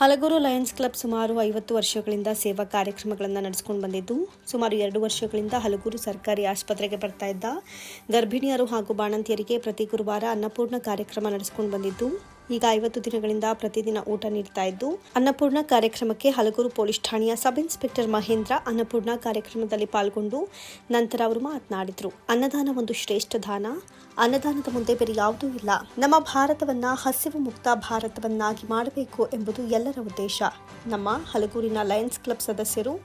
Halagur Lions club ಸುಮಾರು ಐವತ್ತು ವರ್ಷಗಳಿಂದ ಸೇವಾ ಕಾರ್ಯಕ್ರಮಗಳನ್ನು ನಡೆಸಿಕೊಂಡು ಬಂದಿದ್ದು, ಸುಮಾರು ಎರಡು ವರ್ಷಗಳಿಂದ ಹಲಗೂರು ಸರ್ಕಾರಿ ಆಸ್ಪತ್ರೆಗೆ ಬರ್ತಾ ಇದ್ದ ಗರ್ಭಿಣಿಯರು ಹಾಗೂ ಬಾಣಂತಿಯರಿಗೆ ಪ್ರತಿ ಗುರುವಾರ ಅನ್ನಪೂರ್ಣ ಕಾರ್ಯಕ್ರಮ ನಡೆಸಿಕೊಂಡು ಬಂದಿದ್ದು ಈಗ ಐವತ್ತು ದಿನಗಳಿಂದ ಪ್ರತಿದಿನ ಊಟ ನೀಡ್ತಾ ಇದ್ದು, ಅನ್ನಪೂರ್ಣ ಕಾರ್ಯಕ್ರಮಕ್ಕೆ ಹಲಗೂರು ಪೊಲೀಸ್ ಠಾಣೆಯ ಸಬ್ ಇನ್ಸ್ಪೆಕ್ಟರ್ ಮಹೇಂದ್ರ ಅನ್ನಪೂರ್ಣ ಕಾರ್ಯಕ್ರಮದಲ್ಲಿ ಪಾಲ್ಗೊಂಡು ನಂತರ ಅವರು ಮಾತನಾಡಿದರು. ಅನ್ನದಾನ ಒಂದು ಶ್ರೇಷ್ಠ ದಾನ. ಅನ್ನದಾನದ ಮುಂದೆ ಬೇರೆ ಯಾವುದೂ ಇಲ್ಲ. ನಮ್ಮ ಭಾರತವನ್ನ ಹಸಿವು ಮುಕ್ತ ಭಾರತವನ್ನಾಗಿ ಮಾಡಬೇಕು ಎಂಬುದು ಎಲ್ಲರ ಉದ್ದೇಶ. ನಮ್ಮ ಹಲಗೂರಿನ ಲಯನ್ಸ್ ಕ್ಲಬ್ ಸದಸ್ಯರು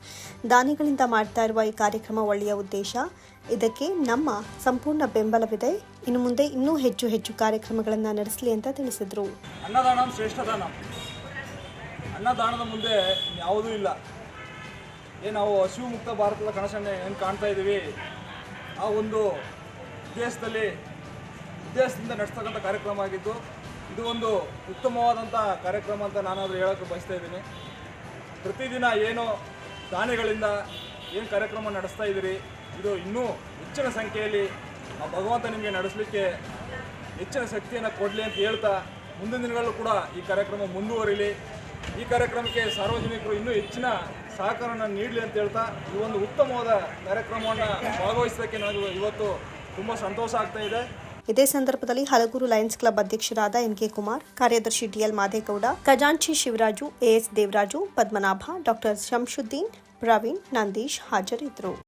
ದಾನಿಗಳಿಂದ ಮಾಡ್ತಾ ಇರುವ ಈ ಕಾರ್ಯಕ್ರಮ ಒಳ್ಳೆಯ ಉದ್ದೇಶ. ಇದಕ್ಕೆ ನಮ್ಮ ಸಂಪೂರ್ಣ ಬೆಂಬಲವಿದೆ. ಇನ್ನು ಮುಂದೆ ಇನ್ನೂ ಹೆಚ್ಚು ಹೆಚ್ಚು ಕಾರ್ಯಕ್ರಮಗಳನ್ನು ನಡೆಸಲಿ ಅಂತ ತಿಳಿಸಿದರು. ಅನ್ನದಾನ ಶ್ರೇಷ್ಠದಾನ. ಅನ್ನದಾನದ ಮುಂದೆ ಯಾವುದೂ ಇಲ್ಲ. ಏನು ನಾವು ಹಸಿವು ಮುಕ್ತ ಭಾರತದ ಕನಸನ್ನು ಏನು ಕಾಣ್ತಾ ಇದ್ದೀವಿ ಆ ಒಂದು ಉದ್ದೇಶದಲ್ಲಿ, ಉದ್ದೇಶದಿಂದ ನಡೆಸ್ತಕ್ಕಂಥ ಕಾರ್ಯಕ್ರಮ ಆಗಿದ್ದು, ಇದು ಒಂದು ಉತ್ತಮವಾದಂಥ ಕಾರ್ಯಕ್ರಮ ಅಂತ ನಾನಾದರೂ ಹೇಳೋಕ್ಕೆ ಬಯಸ್ತಾ ಇದ್ದೀನಿ. ಪ್ರತಿದಿನ ಏನು ದಾನಿಗಳಿಂದ ಏನು ಕಾರ್ಯಕ್ರಮ ನಡೆಸ್ತಾ ಇದ್ದೀರಿ? ಇದು ಇನ್ನೂ ಹೆಚ್ಚಿನ ಸಂಖ್ಯೆಯಲ್ಲಿ ಆ ಭಗವಂತ ನಿಮಗೆ ನಡೆಸಲಿಕ್ಕೆ ಹೆಚ್ಚಿನ ಶಕ್ತಿಯನ್ನು ಕೊಡಲಿ ಅಂತ ಹೇಳ್ತಾ ಮುಂದಿನ ದಿನಗಳಲ್ಲೂ ಕೂಡ ಈ ಕಾರ್ಯಕ್ರಮ ಮುಂದುವರಿಲಿ. ಈ ಕಾರ್ಯಕ್ರಮಕ್ಕೆ ಸಾರ್ವಜನಿಕರು ಇನ್ನೂ ಹೆಚ್ಚಿನ ಸಹಕಾರವನ್ನು ನೀಡಲಿ ಅಂತ ಹೇಳ್ತಾ ಈ ಒಂದು ಉತ್ತಮವಾದ ಕಾರ್ಯಕ್ರಮವನ್ನು ಭಾಗವಹಿಸೋದಕ್ಕೆ ನನಗೆ ಇವತ್ತು ತುಂಬ ಸಂತೋಷ ಆಗ್ತಾ ಇದೆ. ಇದೇ ಸಂದರ್ಭದಲ್ಲಿ ಹಲಗೂರು ಲಯನ್ಸ್ ಕ್ಲಬ್ ಅಧ್ಯಕ್ಷರಾದ ಎಂಕೆ ಕುಮಾರ್, ಕಾರ್ಯದರ್ಶಿ ಡಿಎಲ್ ಮಾದೇಗೌಡ, ಖಜಾಂಚಿ ಶಿವರಾಜು ಎಎಸ್ ದೇವರಾಜು, ಪದ್ಮನಾಭ, ಡಾಕ್ಟರ್ ಶಂಶುದ್ದೀನ್, ಪ್ರವೀಣ್, ನಂದೀಶ್ ಹಾಜರಿದ್ದರು.